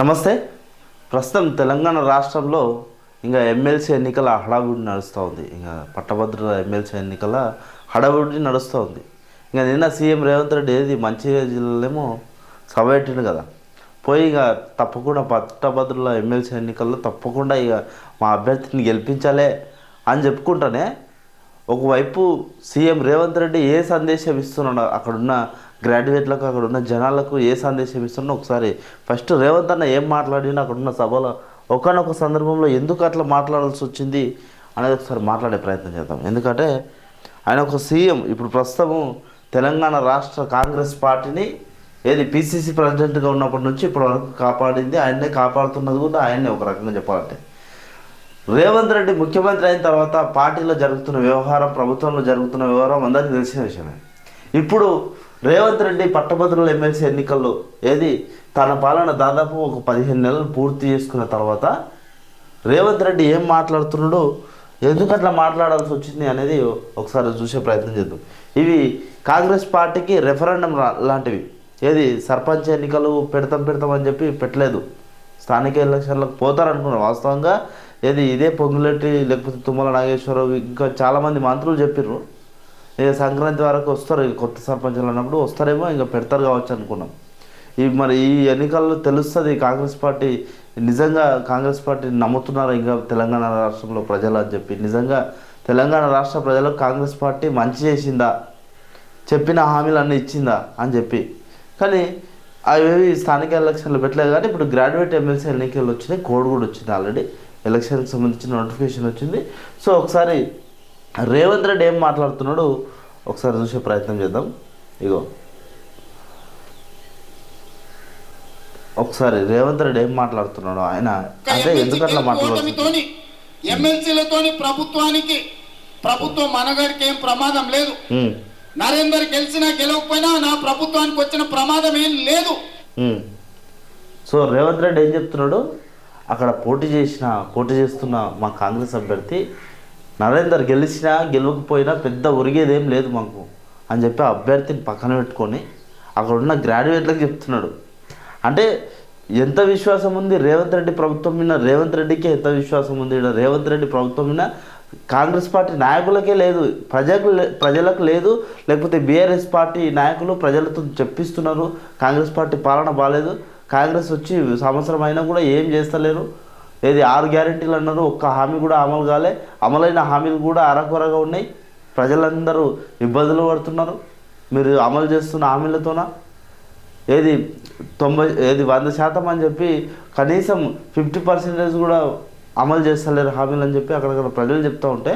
నమస్తే. ప్రస్తుతం తెలంగాణ రాష్ట్రంలో ఇంకా ఎమ్మెల్సీ ఎన్నికల హడావుడి నడుస్తూ ఉంది ఇంకా పట్టభద్రుల ఎమ్మెల్సీ ఎన్నికల హడావుడి నడుస్తూ ఉంది ఇంకా నిన్న సీఎం రేవంత్ రెడ్డి ఏది మంచిర్యాల జిల్లాలో సభ పెట్టిండు కదా. పోయి ఇక తప్పకుండా పట్టభద్రుల ఎమ్మెల్సీ ఎన్నికల్లో తప్పకుండా ఇక మా అభ్యర్థిని గెలిపించాలే అని చెప్పుకుంటానే ఒకవైపు సీఎం రేవంత్ రెడ్డి ఏ సందేశం ఇస్తున్నాడు అక్కడున్న గ్రాడ్యుయేట్లకు అక్కడున్న జనాలకు ఏ సందేశం ఇస్తున్నాడో ఒకసారి ఫస్ట్ రేవంత్ అన్న ఏం మాట్లాడినా అక్కడున్న సభలో ఒకనొక సందర్భంలో ఎందుకు అట్లా మాట్లాడాల్సి వచ్చింది అనేది ఒకసారి మాట్లాడే ప్రయత్నం చేద్దాం. ఎందుకంటే ఆయన ఒక సీఎం. ఇప్పుడు ప్రస్తుతము తెలంగాణ రాష్ట్ర కాంగ్రెస్ పార్టీని ఏది పిసిసి ప్రెసిడెంట్గా ఉన్నప్పటి నుంచి ఇప్పటి వరకు కాపాడింది. ఆయన్నే కాపాడుతున్నది కూడా ఆయన్నే ఒక రకంగా చెప్పాలంటే. రేవంత్ రెడ్డి ముఖ్యమంత్రి అయిన తర్వాత పార్టీలో జరుగుతున్న వ్యవహారం ప్రభుత్వంలో జరుగుతున్న వ్యవహారం అందరికీ తెలిసిన విషయమే. ఇప్పుడు రేవంత్ రెడ్డి పట్టభద్రుల ఎమ్మెల్సీ ఎన్నికల్లో ఏది తన పాలన దాదాపు ఒక పదిహేను నెలలు పూర్తి చేసుకున్న తర్వాత రేవంత్ రెడ్డి ఏం మాట్లాడుతున్నాడో ఎందుకు అట్లా మాట్లాడాల్సి వచ్చింది అనేది ఒకసారి చూసే ప్రయత్నం చేద్దాం. ఇవి కాంగ్రెస్ పార్టీకి రెఫరెండం లాంటివి. ఏది సర్పంచ్ ఎన్నికలు పెడతాం పెడతాం అని చెప్పి పెట్టలేదు. స్థానిక ఎలక్షన్లకు పోతారనుకున్నారు. వాస్తవంగా ఏది ఇదే పొంగులెట్టి లేకపోతే తుమ్మల నాగేశ్వరరావు ఇంకా చాలామంది మంత్రులు చెప్పిర్రు. ఇక సంక్రాంతి వరకు వస్తారు ఇక కొత్త సర్పంచులు అన్నప్పుడు వస్తారేమో ఇంకా పెడతారు కావచ్చు అనుకున్నాం. ఈ మరి ఈ ఎన్నికల్లో తెలుస్తుంది కాంగ్రెస్ పార్టీ నిజంగా కాంగ్రెస్ పార్టీ నమ్ముతున్నారు ఇంకా తెలంగాణ రాష్ట్రంలో ప్రజలు అని చెప్పి. నిజంగా తెలంగాణ రాష్ట్ర ప్రజలకు కాంగ్రెస్ పార్టీ మంచి చేసిందా? చెప్పిన హామీలన్నీ ఇచ్చిందా అని చెప్పి. కానీ అవి స్థానిక ఎలక్షన్లు పెట్టలేదు కానీ ఇప్పుడు గ్రాడ్యుయేట్ ఎమ్మెల్సీ ఎన్నికలు వచ్చినాయి కోడ్ కూడా వచ్చింది ఆల్రెడీ ఎలక్షన్కి సంబంధించిన నోటిఫికేషన్ వచ్చింది. సో ఒకసారి రేవంత్ రెడ్డి ఏం మాట్లాడుతున్నాడు? ఒకసారి చూసే ప్రయత్నం చేద్దాం. ఇగో. ఒకసారి రేవంత్ రెడ్డి ఏం మాట్లాడుతున్నాడు ఆయన? అంటే ఎందుకు అట్లా మాట్లాడుతున్నాడు? ఓటమితోని ఎమ్మెల్సీలతోని ప్రభుత్వానికి ప్రభుత్వం మనగారికి ఏం ప్రమాదం లేదు. నరేందర్ గెలిచినా గెలవకపోయినా నా ప్రభుత్వానికి వచ్చిన ప్రమాదం ఏం లేదు. సో రేవంత్ రెడ్డి ఏం చెప్తున్నాడు? అక్కడ పోటీ చేసిన పోటీ చేస్తున్న మా కాంగ్రెస్ అభ్యర్థి నరేందర్ గెలిచినా గెలవకపోయినా పెద్ద ఒరిగేదేం లేదు మాకు అని చెప్పి ఆ అభ్యర్థిని పక్కన పెట్టుకొని అక్కడ ఉన్న గ్రాడ్యుయేట్లకు చెప్తున్నాడు. అంటే ఎంత విశ్వాసం ఉంది రేవంత్ రెడ్డి ప్రభుత్వం మీద? రేవంత్ రెడ్డికి ఎంత విశ్వాసం ఉంది? రేవంత్ రెడ్డి ప్రభుత్వం మీద కాంగ్రెస్ పార్టీ నాయకులకే లేదు ప్రజలకు లే- ప్రజలకు లేదు లేకపోతే బీఆర్ఎస్ పార్టీ నాయకులు ప్రజలతో చెప్పిస్తున్నారు కాంగ్రెస్ పార్టీ పాలన బాగాలేదు కాంగ్రెస్ వచ్చి సంవత్సరం అయినా కూడా ఏం చేస్తలేరు. ఏది ఆరు గ్యారెంటీలు అన్నారు ఒక్క హామీ కూడా అమలు కాలే అమలైన హామీలు కూడా అరకొరగా ఉన్నాయి. ప్రజలందరూ ఇబ్బందులు పడుతున్నారు. మీరు అమలు చేస్తున్న హామీలతోన? ఏది తొంభై ఏది వంద శాతం అని చెప్పి కనీసం ఫిఫ్టీ పర్సెంటేజ్ కూడా అమలు చేస్తలేరు హామీలు అని చెప్పి అక్కడక్కడ ప్రజలు చెప్తూ ఉంటే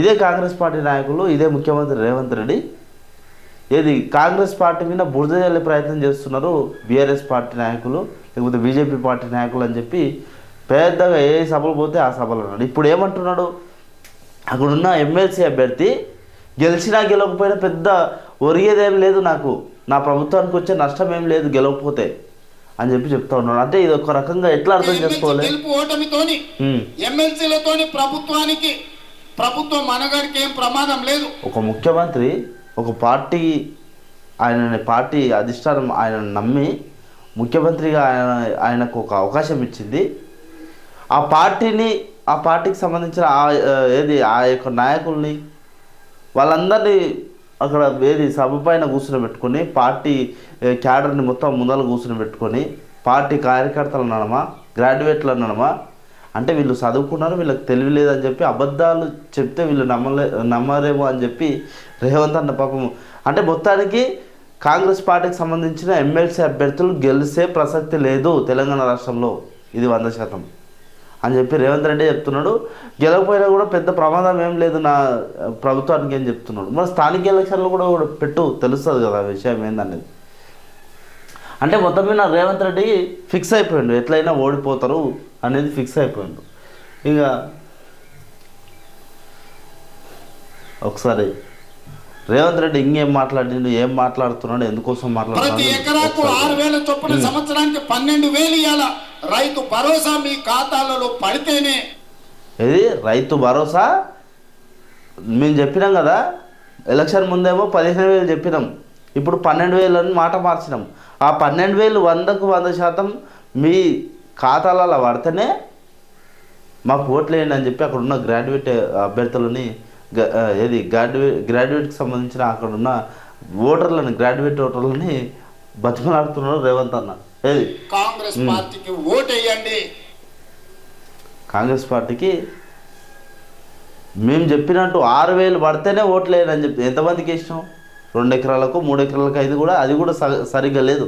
ఇదే కాంగ్రెస్ పార్టీ నాయకులు ఇదే ముఖ్యమంత్రి రేవంత్ రెడ్డి. ఏది కాంగ్రెస్ పార్టీ మీద బురద జల్లే ప్రయత్నం చేస్తున్నారు బీఆర్ఎస్ పార్టీ నాయకులు లేకపోతే బీజేపీ పార్టీ నాయకులు అని చెప్పి పెద్దగా ఏ సభలు పోతే ఆ సభలు అన్నాడు ఇప్పుడు ఏమంటున్నాడు? అక్కడున్న ఎమ్మెల్సీ అభ్యర్థి గెలిచినా గెలవకపోయినా పెద్ద ఒరిగేదేం లేదు నాకు. నా ప్రభుత్వానికి వచ్చే నష్టం ఏం లేదు గెలవకపోతే. అని చెప్పి చెప్తా ఉన్నాడు. అంటే ఇది ఒక రకంగా ఎట్లా అర్థం చేసుకోవాలి? ఓటమితోని. ఎమ్మెల్సీలతోని ప్రభుత్వానికి ప్రభుత్వం మనగారికి ఏం ప్రమాదం లేదు. ఒక ముఖ్యమంత్రి ఒక పార్టీ ఆయన పార్టీ అధిష్టానం ఆయన నమ్మి ముఖ్యమంత్రిగా ఆయన ఆయనకు ఒక అవకాశం ఇచ్చింది. ఆ పార్టీని ఆ పార్టీకి సంబంధించిన ఏది ఆ యొక్క నాయకుల్ని వాళ్ళందరినీ అక్కడ వేరే సభ పైన కూర్చుని పెట్టుకొని పార్టీ క్యాడర్ని మొత్తం ముందర కూర్చుని పెట్టుకొని పార్టీ కార్యకర్తలు అనడమా గ్రాడ్యుయేట్లు అనడమా అంటే వీళ్ళు చదువుకున్నారు వీళ్ళకి తెలివి లేదని చెప్పి అబద్ధాలు చెప్తే వీళ్ళు నమ్మలే నమ్మరేమో అని చెప్పి రేవంత్ అన్న పాపం. అంటే మొత్తానికి కాంగ్రెస్ పార్టీకి సంబంధించిన ఎమ్మెల్సీ అభ్యర్థులు గెలిసే ప్రసక్తి లేదు తెలంగాణ రాష్ట్రంలో. ఇది వంద శాతం. అని చెప్పి రేవంత్ రెడ్డి చెప్తున్నాడు. గెలవకపోయినా కూడా పెద్ద ప్రమాదం ఏం లేదు నా ప్రభుత్వానికి ఏం చెప్తున్నాడు. మరి స్థానిక ఎలక్షన్లు కూడా పెట్టు తెలుస్తుంది కదా విషయం ఏందనేది. అంటే మొత్తం మీద రేవంత్ రెడ్డి ఫిక్స్ అయిపోయిండు. ఎట్లయినా ఓడిపోతారు అనేది ఫిక్స్ అయిపోయిండు. ఇక ఒకసారి రేవంత్ రెడ్డి ఇంకేం మాట్లాడిండు ఏం మాట్లాడుతున్నాడు ఎందుకోసం ప్రతి మాట్లాడుతున్నాడు ఎకరాకు ఆరు వేల చొప్పున సంవత్సరానికి పన్నెండు వేలు ఇవ్వాల రైతు భరోసా మీ ఖాతాలలో పడితేనే ఇది రైతు భరోసా? మేము చెప్పినాం కదా ఎలక్షన్ ముందేమో పదిహేను వేలు చెప్పినాం. ఇప్పుడు పన్నెండు వేలు అని మాట మార్చినాం. ఆ పన్నెండు వేలు వందకు వంద శాతం మీ ఖాతాలలో పడితేనే మాకు ఓట్లు వేయండి అని చెప్పి అక్కడ ఉన్న గ్రాడ్యుయేట్ అభ్యర్థులని ఏది గ్రాడ్యుయేట్ గ్రాడ్యుయేట్కి సంబంధించిన అక్కడ ఉన్న ఓటర్లని గ్రాడ్యుయేట్ ఓటర్లని బతిమలాడుతున్నారు రేవంత్ అన్న. కాంగ్రెస్ పార్టీకి ఓటేయండి. కాంగ్రెస్ పార్టీకి మేము చెప్పినట్టు ఆరు వేలు పడితేనే ఓట్లు వేయండి అని చెప్పి ఎంతమందికి ఇష్టం రెండు ఎకరాలకు మూడు ఎకరాలకు ఐదు కూడా అది కూడా సరిగ్గా లేదు.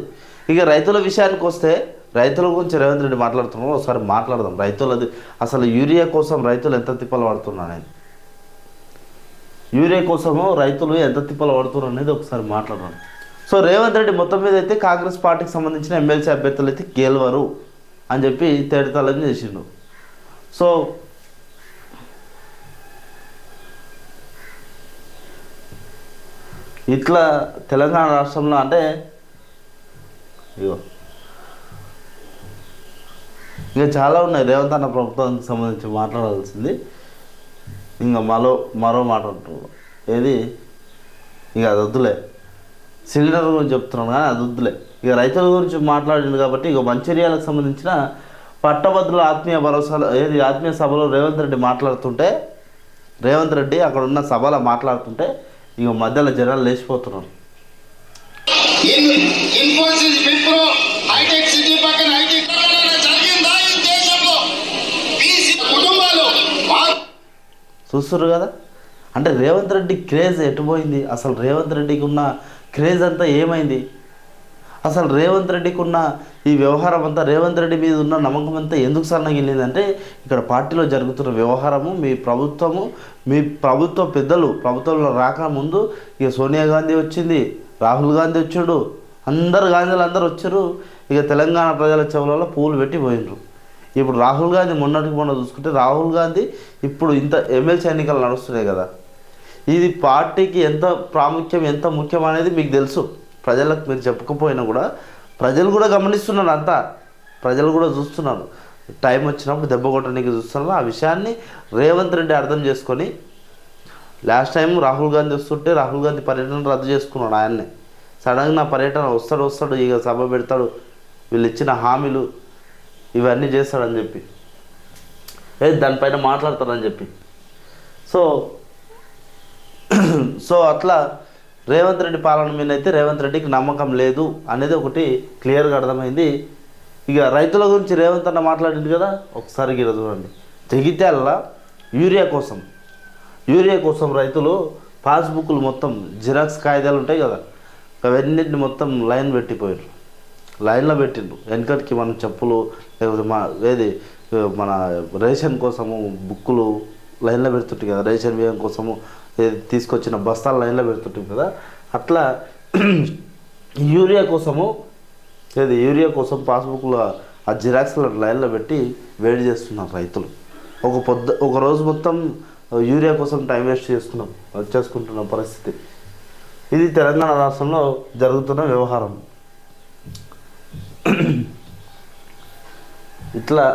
ఇక రైతుల విషయానికి వస్తే రైతుల గురించి రేవంత్ రెడ్డి మాట్లాడుతున్నాం ఒకసారి మాట్లాడదాం. రైతులది అసలు యూరియా కోసం రైతులు ఎంత తిప్పలు పడుతున్నారు అనేది. యూరియా కోసము రైతులు ఎంత తిప్పలు పడుతున్నారు అనేది ఒకసారి మాట్లాడదాం. సో రేవంత్ రెడ్డి మొత్తం మీద అయితే కాంగ్రెస్ పార్టీకి సంబంధించిన ఎమ్మెల్సీ అభ్యర్థులు అయితే గెలవరు అని చెప్పి తేడతాలని చేసిండు. సో ఇట్లా తెలంగాణ రాష్ట్రంలో అంటే ఇగో ఇంకా చాలా ఉన్నాయి. రేవంత్ అన్న ప్రభుత్వానికి సంబంధించి మాట్లాడాల్సింది. ఇంకా మరో మరో మాట అంటున్నాడు ఏది? ఇక అది వద్దులే. సిలిండర్ గురించి చెప్తున్నాను కానీ అది వద్దులే. ఇక రైతుల గురించి మాట్లాడింది కాబట్టి ఇక మంచిర్యాలకు సంబంధించిన పట్టభద్రుల ఆత్మీయ భరోసాలో ఏది ఆత్మీయ సభలో రేవంత్ రెడ్డి మాట్లాడుతుంటే రేవంత్ రెడ్డి అక్కడ ఉన్న సభలో మాట్లాడుతుంటే ఇక మధ్యలో జనాలు లేచిపోతున్నారు. చూస్తున్నారు కదా? అంటే రేవంత్ రెడ్డి క్రేజ్ ఎటుపోయింది అసలు రేవంత్ రెడ్డికి ఉన్న క్రేజ్ అంతా ఏమైంది? అసలు రేవంత్ రెడ్డికి ఉన్న ఈ వ్యవహారం అంతా రేవంత్ రెడ్డి మీద ఉన్న నమ్మకం అంతా ఎందుకు సన్నగిల్లిందంటే ఇక్కడ పార్టీలో జరుగుతున్న వ్యవహారము మీ ప్రభుత్వము మీ ప్రభుత్వ పెద్దలు ప్రభుత్వంలో రాకముందు ఇక సోనియా గాంధీ వచ్చింది రాహుల్ గాంధీ వచ్చాడు అందరు గాంధీలు అందరు వచ్చారు ఇక తెలంగాణ ప్రజల చెవులలో పూలు పెట్టి పోయినరు. ఇప్పుడు రాహుల్ గాంధీ మొన్నటికి మొన్న చూసుకుంటే రాహుల్ గాంధీ ఇప్పుడు ఇంత ఎమ్మెల్సీ ఎన్నికలు నడుస్తున్నాయి కదా. ఇది పార్టీకి ఎంత ప్రాముఖ్యం ఎంత ముఖ్యం అనేది మీకు తెలుసు. ప్రజలకు మీరు చెప్పకపోయినా కూడా ప్రజలు కూడా గమనిస్తున్నారు అంతా. ప్రజలు కూడా చూస్తున్నారు. టైం వచ్చినప్పుడు దెబ్బ కొట్టడానికి చూస్తున్నారు. ఆ విషయాన్ని రేవంత్ రెడ్డి అర్థం చేసుకొని లాస్ట్ టైం రాహుల్ గాంధీ వస్తుంటే రాహుల్ గాంధీ పర్యటన రద్దు చేసుకున్నాడు ఆయన్నే. సడన్గా నా పర్యటన వస్తాడు వస్తాడు ఇక సభ పెడతాడు వీళ్ళు ఇచ్చిన హామీలు ఇవన్నీ చేస్తాడని చెప్పి. ఏ దానిపైన మాట్లాడతాడని చెప్పి. సో సో అట్లా రేవంత్ రెడ్డి పాలన మీద అయితే రేవంత్ రెడ్డికి నమ్మకం లేదు అనేది ఒకటి క్లియర్గా అర్థమైంది. ఇక రైతుల గురించి రేవంత్ అన్న మాట్లాడింది కదా ఒకసారి గిర చూడండి. జగిత్యాల యూరియా కోసం యూరియా కోసం రైతులు పాస్బుక్లు మొత్తం జిరాక్స్ కాగితాలు ఉంటాయి కదా అవన్నింటిని మొత్తం లైన్ పెట్టిపోయారు లైన్లో పెట్టిండ్రు. వెనకటికి మనం చెప్పులు లేకపోతే మా ఏది మన రేషన్ కోసము బుక్కులు లైన్లో పెడుతుంటాయి కదా రేషన్ బియ్యం కోసము తీసుకొచ్చిన బస్తాలు లైన్లో పెడుతుంటాం కదా అట్లా యూరియా కోసము ఏది యూరియా కోసం పాస్బుక్లో ఆ జిరాక్స్ల లైన్లో పెట్టి వేడి చేస్తున్నారు రైతులు. ఒక పొద్దు ఒక రోజు మొత్తం యూరియా కోసం టైం వేస్ట్ చేసుకున్నాం చేసుకుంటున్న పరిస్థితి. ఇది తెలంగాణ రాష్ట్రంలో జరుగుతున్న వ్యవహారం. ఇట్లా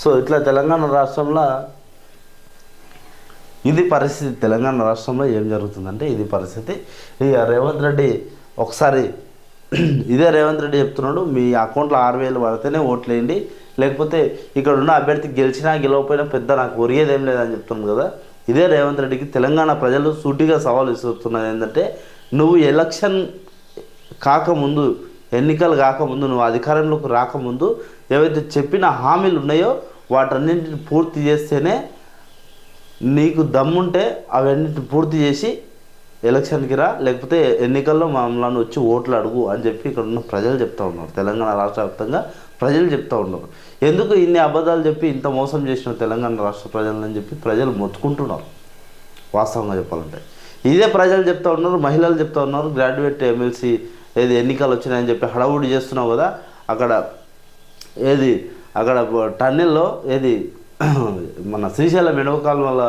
సో ఇట్లా తెలంగాణ రాష్ట్రంలో ఇది పరిస్థితి. తెలంగాణ రాష్ట్రంలో ఏం జరుగుతుందంటే ఇది పరిస్థితి. ఇక రేవంత్ రెడ్డి ఒకసారి ఇదే రేవంత్ రెడ్డి చెప్తున్నాడు మీ అకౌంట్లో ఆరు వేలు పడితేనే ఓట్లు వేయండి. లేకపోతే ఇక్కడ ఉన్న అభ్యర్థి గెలిచినా గెలవకపోయినా పెద్ద నాకు ఒరిగేది ఏం లేదని చెప్తున్నాను కదా. ఇదే రేవంత్ రెడ్డికి తెలంగాణ ప్రజలు సూటిగా సవాలు ఇస్తున్నది ఏంటంటే నువ్వు ఎలక్షన్ కాకముందు ఎన్నికలు కాకముందు నువ్వు అధికారంలోకి రాకముందు ఏవైతే చెప్పిన హామీలు ఉన్నాయో వాటన్నింటిని పూర్తి చేస్తేనే నీకు దమ్ముంటే అవన్నిటిని పూర్తి చేసి ఎలక్షన్కి రా. లేకపోతే ఎన్నికల్లో మమ్మల్ని వచ్చి ఓట్లు అడుగు అని చెప్పి ఇక్కడ ఉన్న ప్రజలు చెప్తా ఉన్నారు. తెలంగాణ రాష్ట్ర వ్యాప్తంగా ప్రజలు చెప్తా ఉన్నారు. ఎందుకు ఇన్ని అబద్ధాలు చెప్పి ఇంత మోసం చేసిన తెలంగాణ రాష్ట్ర ప్రజలని చెప్పి ప్రజలు మొత్తుకుంటున్నారు? వాస్తవంగా చెప్పాలంటే. ఇదే ప్రజలు చెప్తా ఉన్నారు మహిళలు చెప్తా ఉన్నారు గ్రాడ్యుయేట్ ఎమ్మెల్సీ ఏది ఎన్నికలు వచ్చినాయని చెప్పి హడావుడి చేస్తున్నావు కదా అక్కడ ఏది అక్కడ టన్నెల్లో ఏది మన శ్రీశైలం ఎడవకాలం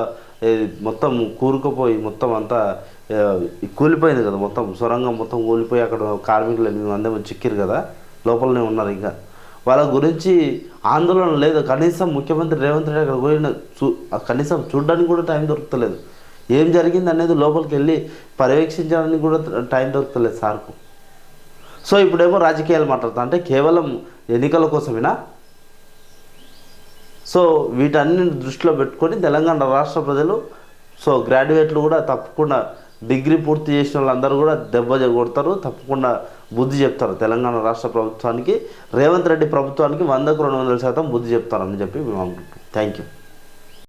ఏది మొత్తం కూరుకుపోయి మొత్తం అంతా కూలిపోయింది కదా మొత్తం సొరంగం మొత్తం కూలిపోయి అక్కడ కార్మికులు ఎనిమిది మంది ఏమో చిక్కిరు కదా లోపలనే ఉన్నారు ఇంకా. వాళ్ళ గురించి ఆందోళన లేదు కనీసం ముఖ్యమంత్రి రేవంత్ రెడ్డి అక్కడ పోయిన చూ కనీసం చూడడానికి కూడా టైం దొరకలేదు ఏం జరిగింది అనేది లోపలికి వెళ్ళి పర్యవేక్షించడానికి కూడా టైం దొరకలేదు సార్కు. సో ఇప్పుడేమో రాజకీయాలు మాట్లాడుతా అంటే కేవలం ఎన్నికల కోసమేనా? సో వీటన్ని దృష్టిలో పెట్టుకొని తెలంగాణ రాష్ట్ర ప్రజలు సో గ్రాడ్యుయేట్లు కూడా తప్పకుండా డిగ్రీ పూర్తి చేసిన వాళ్ళందరూ కూడా దెబ్బ కొడతారు తప్పకుండా బుద్ధి చెప్తారు తెలంగాణ రాష్ట్ర ప్రభుత్వానికి. రేవంత్ రెడ్డి ప్రభుత్వానికి వందకు రెండు వందల శాతం బుద్ధి చెప్తారని చెప్పి మేము అనుకుంటున్నాం. Thank you.